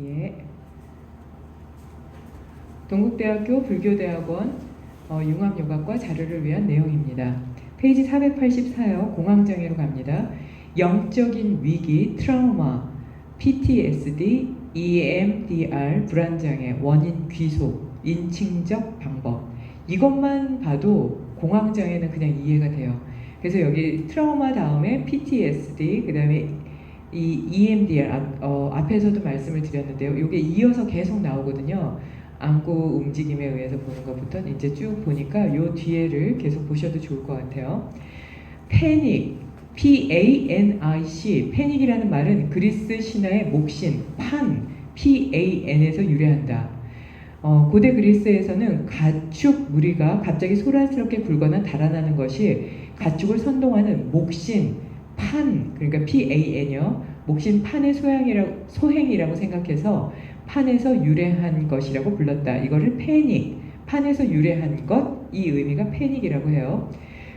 예. 동국대학교 불교대학원 어, 융합요가과 자료를 위한 내용입니다. 페이지 484요. 공황장애로 갑니다. 영적인 위기, 트라우마, PTSD, EMDR, 불안장애, 원인 귀속, 인칭적 방법. 이것만 봐도 공황장애는 그냥 이해가 돼요. 그래서 여기 트라우마 다음에 PTSD, 그 다음에 이 EMDR 앞, 어, 앞에서도 말씀을 드렸는데요. 이게 이어서 계속 나오거든요. 안구 움직임에 의해서 보는 것부터 이제 쭉 보니까 요 뒤에를 계속 보셔도 좋을 것 같아요. 패닉, P-A-N-I-C, 패닉이라는 말은 그리스 신화의 목신, 판, P-A-N에서 유래한다. 어, 고대 그리스에서는 가축 무리가 갑자기 소란스럽게 굴거나 달아나는 것이 가축을 선동하는 목신, 판, 그러니까 P-A-N이요. 목신 판의 소양이라고, 소행이라고 생각해서 판에서 유래한 것이라고 불렀다. 이거를 패닉, 판에서 유래한 것, 이 의미가 패닉이라고 해요.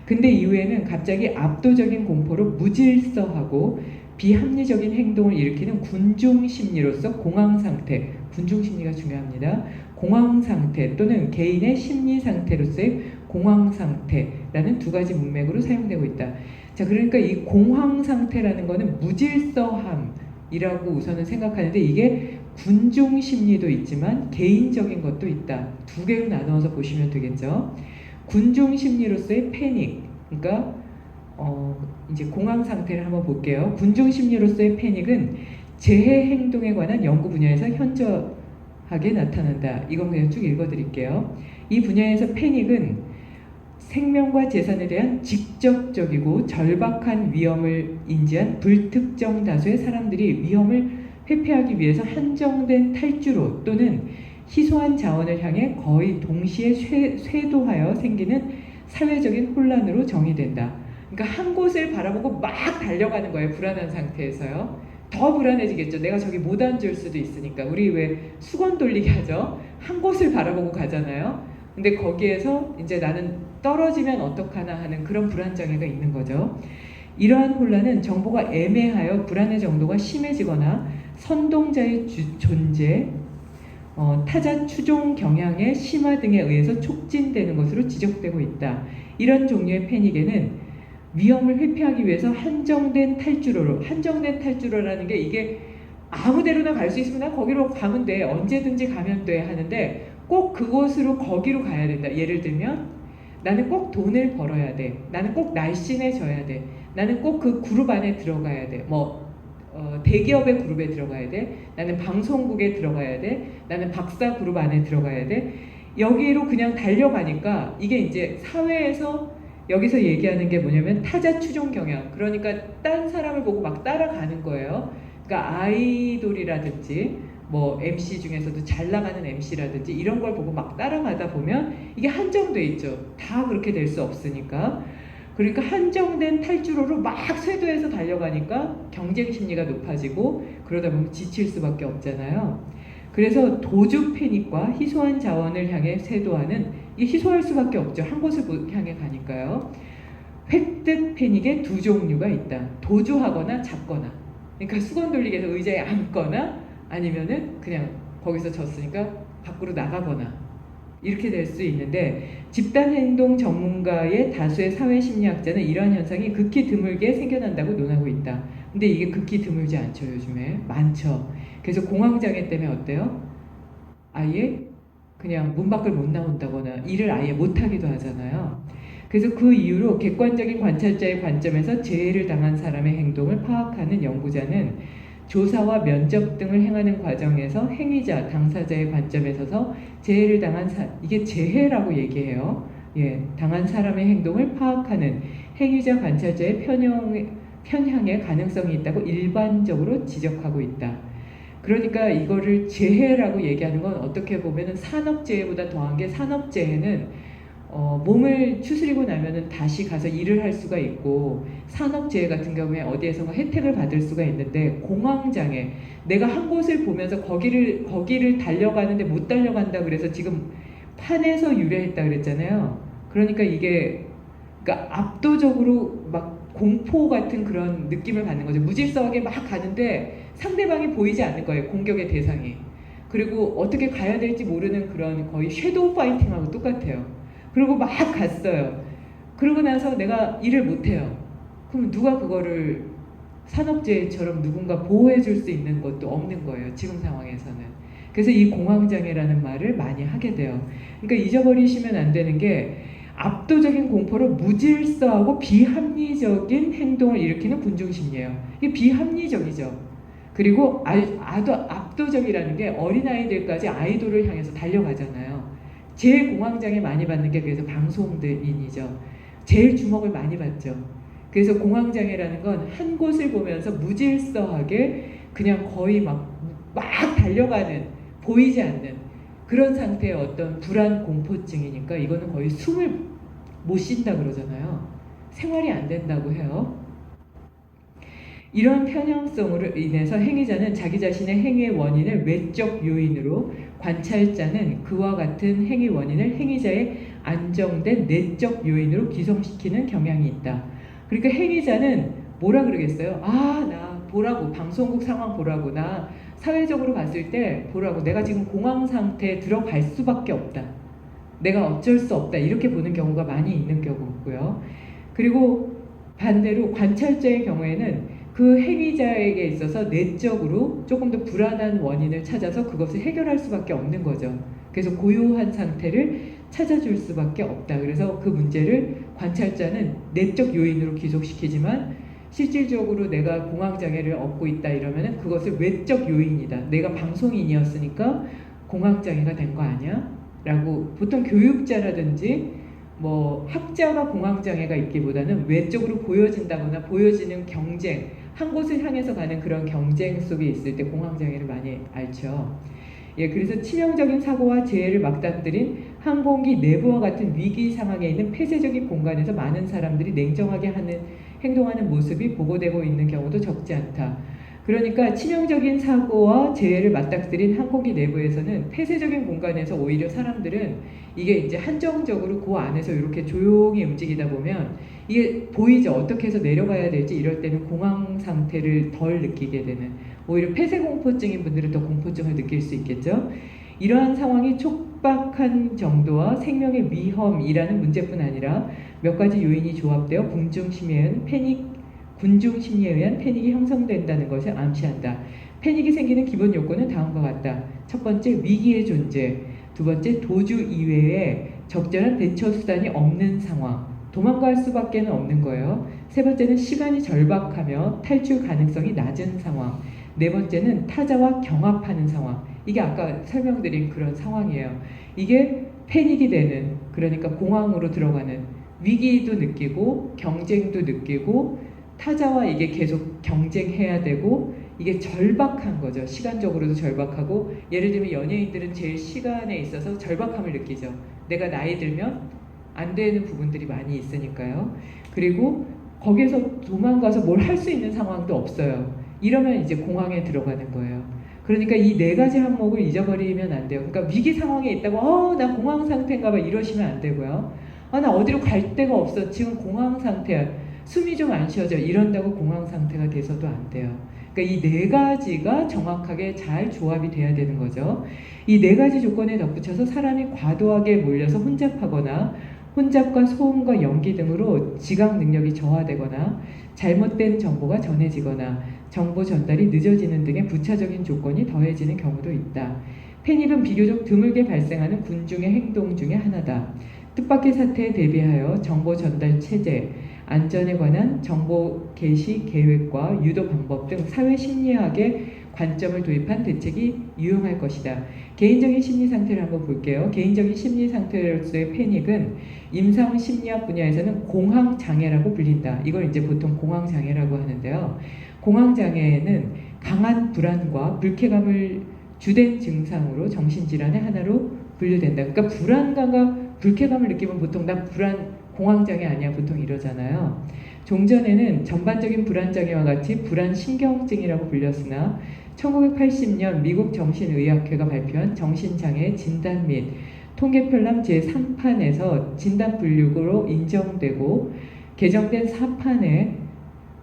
근데 이후에는 갑자기 압도적인 공포로 무질서하고 비합리적인 행동을 일으키는 군중 심리로서 공황 상태, 군중 심리가 중요합니다. 공황 상태 또는 개인의 심리 상태로서의 공황 상태라는 두 가지 문맥으로 사용되고 있다. 자, 그러니까 이 공황 상태라는 거는 무질서함이라고 우선은 생각하는데 이게 군중 심리도 있지만 개인적인 것도 있다. 두 개로 나누어서 보시면 되겠죠. 군중 심리로서의 패닉, 그러니까 어, 이제 공황 상태를 한번 볼게요. 군중 심리로서의 패닉은 재해 행동에 관한 연구 분야에서 현저하게 나타난다. 이건 그냥 쭉 읽어 드릴게요. 이 분야에서 패닉은 생명과 재산에 대한 직접적이고 절박한 위험을 인지한 불특정 다수의 사람들이 위험을 회피하기 위해서 한정된 탈주로 또는 희소한 자원을 향해 거의 동시에 쇄, 쇄도하여 생기는 사회적인 혼란으로 정의된다. 그러니까 한 곳을 바라보고 막 달려가는 거예요. 불안한 상태에서요. 더 불안해지겠죠. 내가 저기 못 앉을 수도 있으니까. 우리 왜 수건 돌리기 하죠? 한 곳을 바라보고 가잖아요. 근데 거기에서 이제 나는 떨어지면 어떡하나 하는 그런 불안 장애가 있는 거죠. 이러한 혼란은 정보가 애매하여 불안의 정도가 심해지거나 선동자의 주, 존재, 어, 타자 추종 경향의 심화 등에 의해서 촉진되는 것으로 지적되고 있다. 이런 종류의 패닉에는 위험을 회피하기 위해서 한정된 탈주로로 한정된 탈주로라는 게 이게 아무 데로나 갈 수 있으면 나 거기로 가면 돼 언제든지 가면 돼 하는데 꼭 그곳으로 거기로 가야 된다. 예를 들면 나는 꼭 돈을 벌어야 돼. 나는 꼭 날씬해져야 돼. 나는 꼭 그 그룹 안에 들어가야 돼. 뭐 어, 대기업의 그룹에 들어가야 돼. 나는 방송국에 들어가야 돼. 나는 박사 그룹 안에 들어가야 돼. 여기로 그냥 달려가니까 이게 이제 사회에서 여기서 얘기하는 게 뭐냐면 타자 추종 경향. 그러니까 딴 사람을 보고 막 따라가는 거예요. 그러니까 아이돌이라든지 뭐 MC 중에서도 잘 나가는 MC라든지 이런 걸 보고 막 따라가다 보면 이게 한정돼 있죠. 다 그렇게 될 수 없으니까. 그러니까 한정된 탈주로로 막 쇄도해서 달려가니까 경쟁 심리가 높아지고 그러다 보면 지칠 수밖에 없잖아요. 그래서 도주 패닉과 희소한 자원을 향해 쇄도하는 이 희소할 수밖에 없죠. 한 곳을 향해 가니까요. 획득 패닉의 두 종류가 있다. 도주하거나 잡거나. 그러니까 수건 돌리기에서 의자에 앉거나 아니면은 그냥 거기서 졌으니까 밖으로 나가거나 이렇게 될 수 있는데 집단 행동 전문가의 다수의 사회 심리학자는 이러한 현상이 극히 드물게 생겨난다고 논하고 있다. 근데 이게 극히 드물지 않죠, 요즘에. 많죠. 그래서 공황장애 때문에 어때요? 아예 그냥 문 밖을 못 나온다거나 일을 아예 못 하기도 하잖아요. 그래서 그 이후로 객관적인 관찰자의 관점에서 재해를 당한 사람의 행동을 파악하는 연구자는 조사와 면접 등을 행하는 과정에서 행위자, 당사자의 관점에 서서 재해를 당한 사 이게 재해라고 얘기해요. 예, 당한 사람의 행동을 파악하는 행위자 관찰자의 편형, 편향의 가능성이 있다고 일반적으로 지적하고 있다. 그러니까 이거를 재해라고 얘기하는 건 어떻게 보면은 산업재해보다 더한 게 산업재해는 어, 몸을 추스리고 나면은 다시 가서 일을 할 수가 있고 산업재해 같은 경우에 어디에선가 혜택을 받을 수가 있는데 공황장애 내가 한 곳을 보면서 거기를 거기를 달려가는데 못 달려간다 그래서 지금 판에서 유래했다 그랬잖아요. 그러니까 이게 그러니까 압도적으로 막 공포 같은 그런 느낌을 받는 거죠. 무질서하게 막 가는데 상대방이 보이지 않는 거예요. 공격의 대상이. 그리고 어떻게 가야 될지 모르는 그런 거의 섀도우 파이팅하고 똑같아요. 그리고 막 갔어요. 그러고 나서 내가 일을 못해요. 그럼 누가 그거를 산업재해처럼 누군가 보호해 줄 수 있는 것도 없는 거예요. 지금 상황에서는. 그래서 이 공황장애라는 말을 많이 하게 돼요. 그러니까 잊어버리시면 안 되는 게 압도적인 공포로 무질서하고 비합리적인 행동을 일으키는 군중심리예요. 이게 비합리적이죠. 그리고 아, 아도 압도적이라는 게 어린아이들까지 아이돌을 향해서 달려가잖아요. 제일 공황장애 많이 받는 게 그래서 방송인이죠. 제일 주목을 많이 받죠. 그래서 공황장애라는 건 한 곳을 보면서 무질서하게 그냥 거의 막, 막 달려가는, 보이지 않는 그런 상태의 어떤 불안 공포증이니까 이거는 거의 숨을 못 쉰다 그러잖아요. 생활이 안 된다고 해요. 이런 편향성으로 인해서 행위자는 자기 자신의 행위의 원인을 외적 요인으로 관찰자는 그와 같은 행위 원인을 행위자의 안정된 내적 요인으로 기성시키는 경향이 있다. 그러니까 행위자는 뭐라 그러겠어요? 아, 나 보라고 방송국 상황 보라고 나 사회적으로 봤을 때 보라고 내가 지금 공황 상태에 들어갈 수밖에 없다. 내가 어쩔 수 없다. 이렇게 보는 경우가 많이 있는 경우고요. 그리고 반대로 관찰자의 경우에는 그 행위자에게 있어서 내적으로 조금 더 불안한 원인을 찾아서 그것을 해결할 수밖에 없는 거죠. 그래서 고요한 상태를 찾아줄 수밖에 없다. 그래서 그 문제를 관찰자는 내적 요인으로 기속시키지만 실질적으로 내가 공황장애를 얻고 있다 이러면은 그것을 외적 요인이다. 내가 방송인이었으니까 공황장애가 된 거 아니야? 라고 보통 교육자라든지 뭐 학자가 공황장애가 있기보다는 외적으로 보여진다거나 보여지는 경쟁 한 곳을 향해서 가는 그런 경쟁 속에 있을 때 공황장애를 많이 앓죠. 예, 그래서 치명적인 사고와 재해를 막단들인 항공기 내부와 같은 위기 상황에 있는 폐쇄적인 공간에서 많은 사람들이 냉정하게 하는 행동하는 모습이 보고되고 있는 경우도 적지 않다. 그러니까 치명적인 사고와 재해를 맞닥뜨린 항공기 내부에서는 폐쇄적인 공간에서 오히려 사람들은 이게 이제 한정적으로 그 안에서 이렇게 조용히 움직이다 보면 이게 보이죠. 어떻게 해서 내려가야 될지 이럴 때는 공황 상태를 덜 느끼게 되는 오히려 폐쇄 공포증인 분들은 더 공포증을 느낄 수 있겠죠. 이러한 상황이 촉박한 정도와 생명의 위험이라는 문제뿐 아니라 몇 가지 요인이 조합되어 궁중심에는 패닉 군중 심리에 의한 패닉이 형성된다는 것을 암시한다. 패닉이 생기는 기본 요건은 다음과 같다. 첫 번째 위기의 존재, 두 번째 도주 이외에 적절한 대처 수단이 없는 상황, 도망갈 수밖에 없는 거예요. 세 번째는 시간이 절박하며 탈출 가능성이 낮은 상황. 네 번째는 타자와 경합하는 상황. 이게 아까 설명드린 그런 상황이에요. 이게 패닉이 되는, 그러니까 공황으로 들어가는 위기도 느끼고 경쟁도 느끼고 타자와 이게 계속 경쟁해야 되고 이게 절박한 거죠. 시간적으로도 절박하고 예를 들면 연예인들은 제일 시간에 있어서 절박함을 느끼죠. 내가 나이 들면 안 되는 부분들이 많이 있으니까요. 그리고 거기에서 도망가서 뭘 할 수 있는 상황도 없어요. 이러면 이제 공황에 들어가는 거예요. 그러니까 이 네 가지 항목을 잊어버리면 안 돼요. 그러니까 위기 상황에 있다고 어, 나 공황 상태인가 봐 이러시면 안 되고요. 아, 나 어디로 갈 데가 없어. 지금 공황 상태야. 숨이 좀 안 쉬어져 이런다고 공황 상태가 돼서도 안 돼요. 그러니까 이 네 가지가 정확하게 잘 조합이 돼야 되는 거죠. 이 네 가지 조건에 덧붙여서 사람이 과도하게 몰려서 혼잡하거나 혼잡과 소음과 연기 등으로 지각 능력이 저하되거나 잘못된 정보가 전해지거나 정보 전달이 늦어지는 등의 부차적인 조건이 더해지는 경우도 있다. 패닉은 비교적 드물게 발생하는 군중의 행동 중의 하나다. 뜻밖의 사태에 대비하여 정보 전달 체제, 안전에 관한 정보 게시 계획과 유도 방법 등 사회 심리학의 관점을 도입한 대책이 유용할 것이다. 개인적인 심리 상태를 한번 볼게요. 개인적인 심리 상태로서의 패닉은 임상 심리학 분야에서는 공황 장애라고 불린다. 이걸 이제 보통 공황 장애라고 하는데요. 공황 장애는 강한 불안과 불쾌감을 주된 증상으로 정신질환의 하나로 분류된다. 그러니까 불안감과 불쾌감을 느끼면 보통 난 불안 공황장애 아니야 보통 이러잖아요. 종전에는 전반적인 불안장애와 같이 불안신경증이라고 불렸으나 1980년 미국 정신의학회가 발표한 정신장애 진단 및 통계편람 제3판에서 진단 분류로 인정되고 개정된 4판에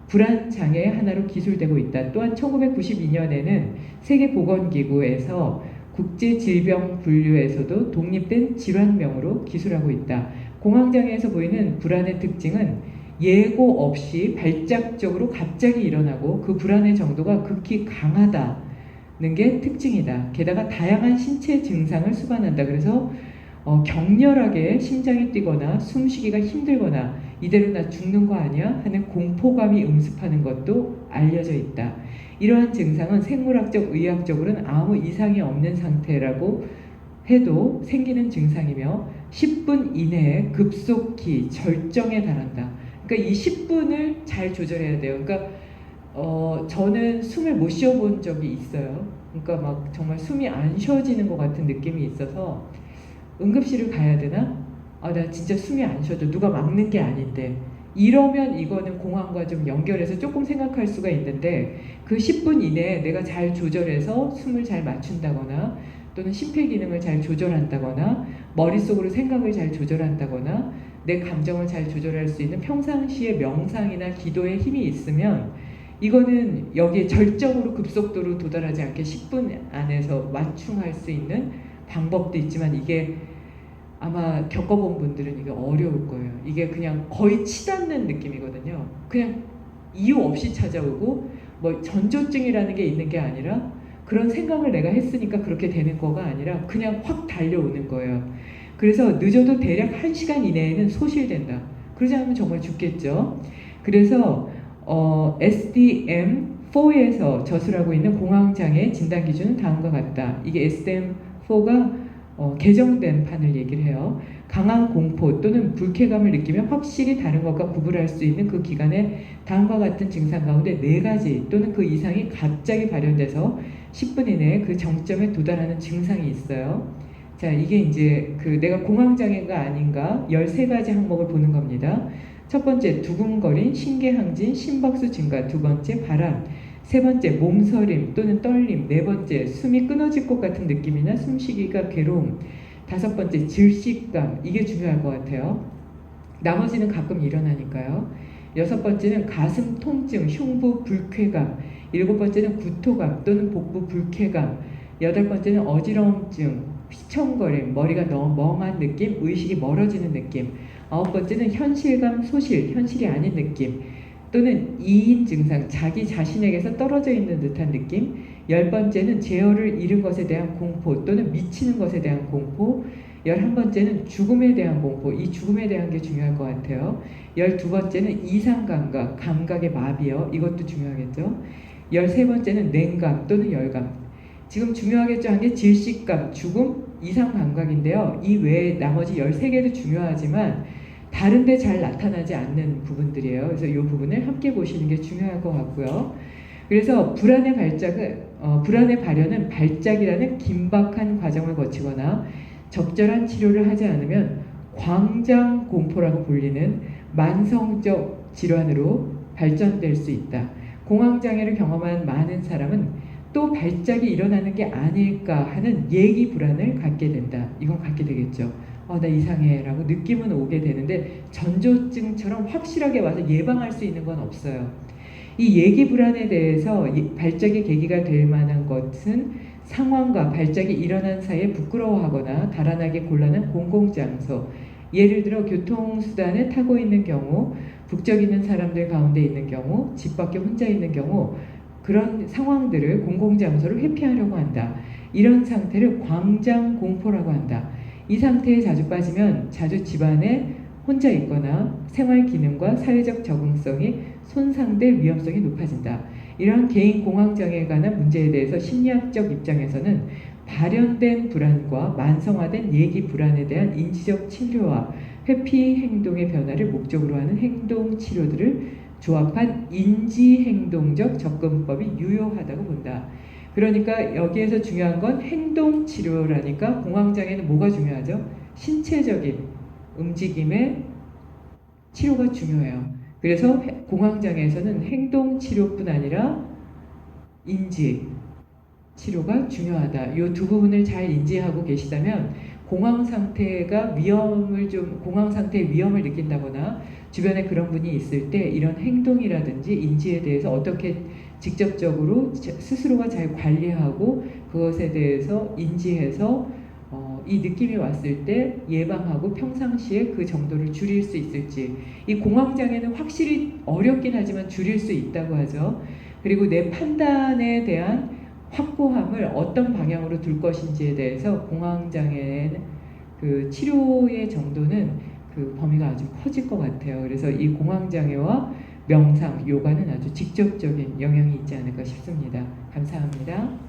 불안 장애의 하나로 기술되고 있다. 또한 1992년에는 세계보건기구에서 국제질병 분류에서도 독립된 질환명으로 기술하고 있다. 공황장애에서 보이는 불안의 특징은 예고 없이 발작적으로 갑자기 일어나고 그 불안의 정도가 극히 강하다는 게 특징이다. 게다가 다양한 신체 증상을 수반한다. 그래서 어, 격렬하게 심장이 뛰거나 숨쉬기가 힘들거나 이대로 나 죽는 거 아니야? 하는 공포감이 음습하는 것도 알려져 있다. 이러한 증상은 생물학적, 의학적으로는 아무 이상이 없는 상태라고 해도 생기는 증상이며 10분 이내에 급속히 절정에 달한다. 그러니까 이 10분을 잘 조절해야 돼요. 그러니까 어, 저는 숨을 못 쉬어본 적이 있어요. 그러니까 막 정말 숨이 안 쉬어지는 것 같은 느낌이 있어서 응급실을 가야 되나? 아, 나 진짜 숨이 안 쉬어져. 누가 막는 게 아닌데. 이러면 이거는 공황과 좀 연결해서 조금 생각할 수가 있는데 그 10분 이내에 내가 잘 조절해서 숨을 잘 맞춘다거나 또는 심폐 기능을 잘 조절한다거나 머릿속으로 생각을 잘 조절한다거나 내 감정을 잘 조절할 수 있는 평상시의 명상이나 기도에 힘이 있으면 이거는 여기에 절정으로 급속도로 도달하지 않게 10분 안에서 완충할 수 있는 방법도 있지만 이게 아마 겪어본 분들은 이게 어려울 거예요. 이게 그냥 거의 치닫는 느낌이거든요. 그냥 이유 없이 찾아오고 뭐 전조증이라는 게 있는 게 아니라 그런 생각을 내가 했으니까 그렇게 되는 거가 아니라 그냥 확 달려오는 거예요. 그래서 늦어도 대략 1시간 이내에는 소실된다. 그러지 않으면 정말 죽겠죠. 그래서 어, SDM4에서 저술하고 있는 공황장애 진단 기준은 다음과 같다. 이게 SDM4가 어, 개정된 판을 얘기를 해요. 강한 공포 또는 불쾌감을 느끼면 확실히 다른 것과 구분할 수 있는 그 기간에 다음과 같은 증상 가운데 네 가지 또는 그 이상이 갑자기 발현돼서 10분 이내에 그 정점에 도달하는 증상이 있어요. 자, 이게 이제 그 내가 공황장애가 아닌가 13가지 항목을 보는 겁니다. 첫 번째, 두근거림, 신개항진, 심박수 증가. 두 번째, 바람. 세 번째, 몸서림 또는 떨림. 네 번째, 숨이 끊어질 것 같은 느낌이나 숨쉬기가 괴로움. 다섯 번째, 질식감. 이게 중요할 것 같아요. 나머지는 가끔 일어나니까요. 여섯 번째는 가슴 통증, 흉부 불쾌감. 일곱 번째는 구토감 또는 복부 불쾌감. 여덟 번째는 어지러움증, 휘청거림, 머리가 너무 멍한 느낌, 의식이 멀어지는 느낌. 아홉 번째는 현실감, 소실, 현실이 아닌 느낌. 또는 이인 증상, 자기 자신에게서 떨어져 있는 듯한 느낌. 열 번째는 제어를 잃은 것에 대한 공포 또는 미치는 것에 대한 공포. 열한 번째는 죽음에 대한 공포. 이 죽음에 대한 게 중요할 것 같아요. 열두 번째는 이상 감각, 감각의 마비요. 이것도 중요하겠죠. 열세 번째는 냉감 또는 열감. 지금 중요하겠죠 한 게 질식감, 죽음, 이상 감각인데요. 이 외에 나머지 13개도 중요하지만 다른데 잘 나타나지 않는 부분들이에요. 그래서 이 부분을 함께 보시는 게 중요할 것 같고요. 그래서 불안의 발작은 어, 불안의 발현은 발작이라는 긴박한 과정을 거치거나 적절한 치료를 하지 않으면 광장 공포라고 불리는 만성적 질환으로 발전될 수 있다. 공황 장애를 경험한 많은 사람은 또 발작이 일어나는 게 아닐까 하는 예기 불안을 갖게 된다. 이건 갖게 되겠죠. 어, 나 이상해라고 느낌은 오게 되는데 전조증처럼 확실하게 와서 예방할 수 있는 건 없어요. 이 예기 불안에 대해서 발작의 계기가 될 만한 것은 상황과 발작이 일어난 사이에 부끄러워하거나 달아나게 곤란한 공공장소, 예를 들어 교통수단을 타고 있는 경우, 북적 있는 사람들 가운데 있는 경우, 집 밖에 혼자 있는 경우, 그런 상황들을 공공장소를 회피하려고 한다. 이런 상태를 광장 공포라고 한다. 이 상태에 자주 빠지면 자주 집안에 혼자 있거나 생활 기능과 사회적 적응성이 손상될 위험성이 높아진다. 이러한 개인 공황장애에 관한 문제에 대해서 심리학적 입장에서는 발현된 불안과 만성화된 예기 불안에 대한 인지적 치료와 회피 행동의 변화를 목적으로 하는 행동 치료들을 조합한 인지 행동적 접근법이 유효하다고 본다. 그러니까 여기에서 중요한 건 행동 치료라니까 공황장애는 뭐가 중요하죠? 신체적인 움직임의 치료가 중요해요. 그래서 공황장애에서는 행동 치료뿐 아니라 인지 치료가 중요하다. 이 두 부분을 잘 인지하고 계시다면 공황 상태가 위험을 좀 공황 상태의 위험을 느낀다거나 주변에 그런 분이 있을 때 이런 행동이라든지 인지에 대해서 어떻게 직접적으로 자- 스스로가 잘 관리하고 그것에 대해서 인지해서 어, 이 느낌이 왔을 때 예방하고 평상시에 그 정도를 줄일 수 있을지 이 공황 장애는 확실히 어렵긴 하지만 줄일 수 있다고 하죠. 그리고 내 판단에 대한 확고함을 어떤 방향으로 둘 것인지에 대해서 공황장애의 그 치료의 정도는 그 범위가 아주 커질 것 같아요. 그래서 이 공황장애와 명상, 요가는 아주 직접적인 영향이 있지 않을까 싶습니다. 감사합니다.